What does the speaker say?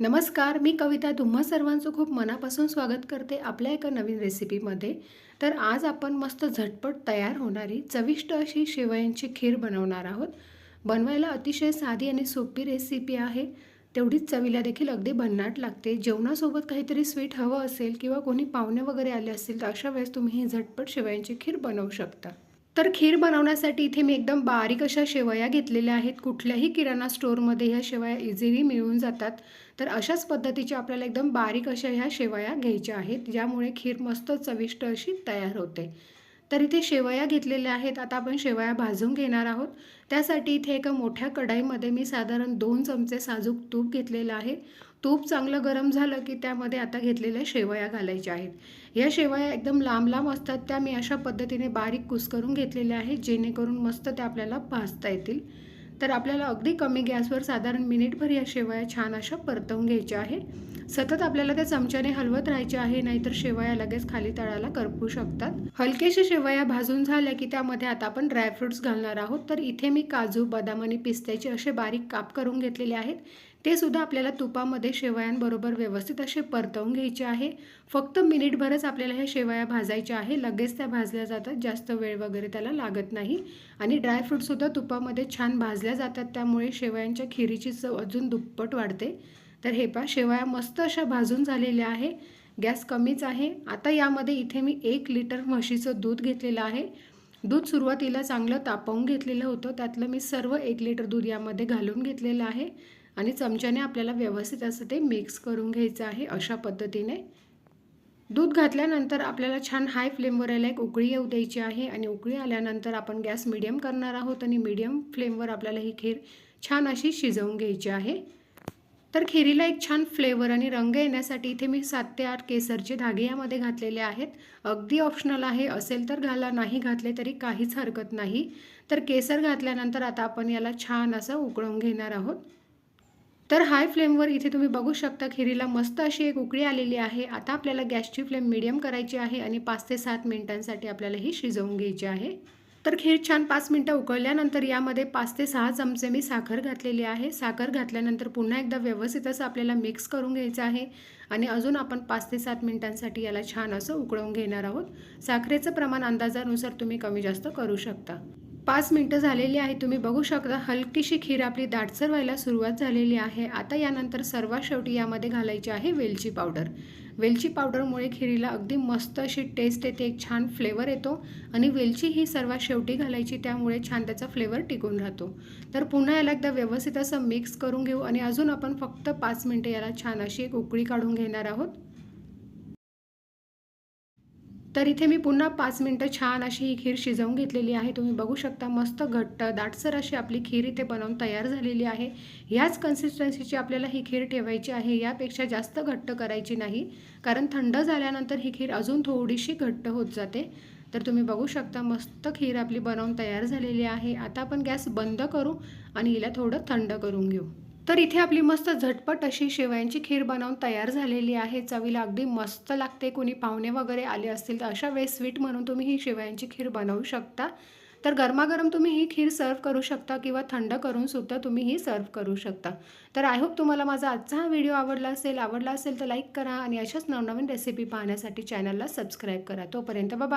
नमस्कार मी कविता तुम्हा सर्वांचं खूप मनापासून स्वागत करते आपल्या एका नवीन रेसिपीमध्ये. तर आज आपण मस्त झटपट तयार होणारी चविष्ट अशी शेवयांची खीर बनवणार आहोत. बनवायला अतिशय साधी आणि सोपी रेसिपी आहे. तेवढीच चवीला देखील अगदी भन्नाट लागते. जेवणासोबत काहीतरी स्वीट हवं असेल किंवा कोणी पाहुणे वगैरे आले असतील तर अशा वेळेस तुम्ही ही झटपट शेवयांची खीर बनवू शकता. तर खीर बनवण्यासाठी इथे मी एकदम बारीक अशा शेवया घेतलेल्या आहेत. कुठल्याही किराणा स्टोअरमध्ये ह्या शेवया इझिली मिळून जातात. तर अशाच पद्धतीच्या आपल्याला एकदम बारीक अशा ह्या शेवया घ्यायच्या आहेत ज्यामुळे खीर मस्त चविष्ट अशी तयार होते. तर इथे शेवया घेतलेल्या आहेत. आता आपण शेवया भाजून घेणार आहोत. त्यासाठी इथे एका मोठ्या कढाईमध्ये मी साधारण दोन चमचे साजूक तूप घेतलेलं आहे. तूप चांगलं गरम झालं की त्यामध्ये आता घेतलेल्या शेवया घालायच्या आहेत. या शेवया एकदम लांब लांब असतात. त्या मी अशा पद्धतीने बारीक कुस्करून घेतलेल्या आहेत जेणेकरून मस्त त्या आपल्याला भाजता येतील. तर आपल्याला अगदी कमी गॅसवर साधारण मिनिटभर या शेवया छान अशा परतवून घ्यायच्या आहे सतत आपल्याला त्या चमच्याने हलवत राहायचे आहे नाहीतर शेवया लगेच खाली तळाला करपू शकतात. हलकेशा शेवया भाजून झाल्या की त्यामध्ये आता आपण ड्रायफ्रुट्स घालणार आहोत. तर इथे मी काजू बदाम आणि पिस्त्याचे असे बारीक काप करून घेतलेले आहेत. ते सुद्धा आपल्याला तुपामध्ये शेवयांबरोबर व्यवस्थित असे परतवून घ्यायचे आहे. फक्त मिनिटभरच आपल्याला ह्या शेवया भाजायच्या आहे. लगेच त्या भाजल्या जातात. जास्त वेळ वगैरे त्याला लागत नाही. आणि ड्रायफ्रूटसुद्धा तुपामध्ये छान भाजल्या जातात. त्यामुळे शेवयांच्या खिरीची चव अजून दुप्पट वाढते. तर हे पा शेवया मस्त अशा भाजून झालेल्या आहे. गॅस कमीच आहे. आता यामध्ये इथे मी एक लिटर म्हशीचं दूध घेतलेलं आहे. दूध सुरुवातीला चांगलं तापवून घेतलेलं होतं. त्यातलं मी सर्व एक लिटर दूध यामध्ये घालून घेतलेलं आहे. आणि चमच्याने आपल्याला व्यवस्थित असं ते मिक्स करून घ्यायचं आहे अशा पद्धतीने. दूध घातल्यानंतर आपल्याला छान हाय फ्लेमवर यायला एक उकळी येऊ द्यायची आहे आणि उकळी आल्यानंतर आपण गॅस मिडियम करणार आहोत आणि मिडियम फ्लेमवर आपल्याला ही खीर छान अशी शिजवून घ्यायची आहे. तर खिरीला एक छान फ्लेवर आणि रंग येण्यासाठी इथे मी सात ते आठ केसरचे धागे यामध्ये घातलेले आहेत. अगदी ऑप्शनल आहे असेल तर घाला नाही घातले तरी काहीच हरकत नाही. तर केसर घातल्यानंतर आता आपण याला छान असं उकळून घेणार आहोत. तर हाय फ्लेमवर इथे तुम्ही बघू शकता खिरीला मस्त अशी एक उकळी आलेली आहे. आता आपल्याला गॅसची फ्लेम मिडियम करायची आहे आणि पाच ते सात मिनिटांसाठी आपल्याला ही शिजवून घ्यायची आहे. तर खीर छान पाच मिनटं उकळल्यानंतर यामध्ये पाच ते सहा चमचे मी साखर घातलेली आहे. साखर घातल्यानंतर पुन्हा एकदा व्यवस्थित असं आपल्याला मिक्स करून घ्यायचं आहे. आणि अजून आपण पाच ते सात मिनिटांसाठी याला छान असं उकळवून घेणार आहोत. साखरेचं प्रमाण अंदाजानुसार तुम्ही कमी जास्त करू शकता. पाच मिनटं झालेली आहे. तुम्ही बघू शकता हलकीशी खीर आपली दाटसर व्हायला सुरुवात झालेली आहे. आता यानंतर सर्वात शेवटी यामध्ये घालायची आहे वेलची पावडर. वेलची पावडरमुळे खिरीला अगदी मस्त अशी टेस्ट येते एक छान फ्लेवर येतो आणि वेलची ही सर्वात शेवटी घालायची त्यामुळे छान त्याचा फ्लेवर टिकून राहतो. तर पुन्हा याला एकदा व्यवस्थित असं मिक्स करून घेऊ आणि अजून आपण फक्त पाच मिनटं याला छान अशी एक उकळी काढून घेणार आहोत. तर इथे मी पुन्हा पाच मिनटं छान अशी ही खीर शिजवून घेतलेली आहे. तुम्ही बघू शकता मस्त घट्ट दाटसर अशी आपली खीर इथे बनवून तयार झालेली आहे. ह्याच कन्सिस्टन्सीची आपल्याला ही खीर ठेवायची आहे यापेक्षा जास्त घट्ट करायची नाही. कारण थंड झाल्यानंतर ही खीर अजून थोडीशी घट्ट होत जाते. तर तुम्ही बघू शकता मस्त खीर आपली बनवून तयार झालेली आहे. आता आपण गॅस बंद करू आणि हिला थोडं थंड करून घेऊ. तर इथे आपली मस्त झटपट अशी शेवयांची खीर बनवून तयार झालेली आहे. चवीला अगदी मस्त लागते. कोणी पाहुणे वगैरे आले असतील तर अशा वेळेस स्वीट म्हणून तुम्ही ही शेवयांची खीर बनवू शकता. तर गरमागरम तुम्ही ही खीर सर्व करू शकता किंवा थंड करून सुद्धा तुम्ही ही सर्व करू शकता. तर आय होप तुम्हाला माझा आजचा हा व्हिडिओ आवडला असेल. आवडला असेल तर लाईक करा आणि अशाच नवनवीन रेसिपी पाहण्यासाठी चॅनलला सबस्क्राईब करा. तोपर्यंत बाय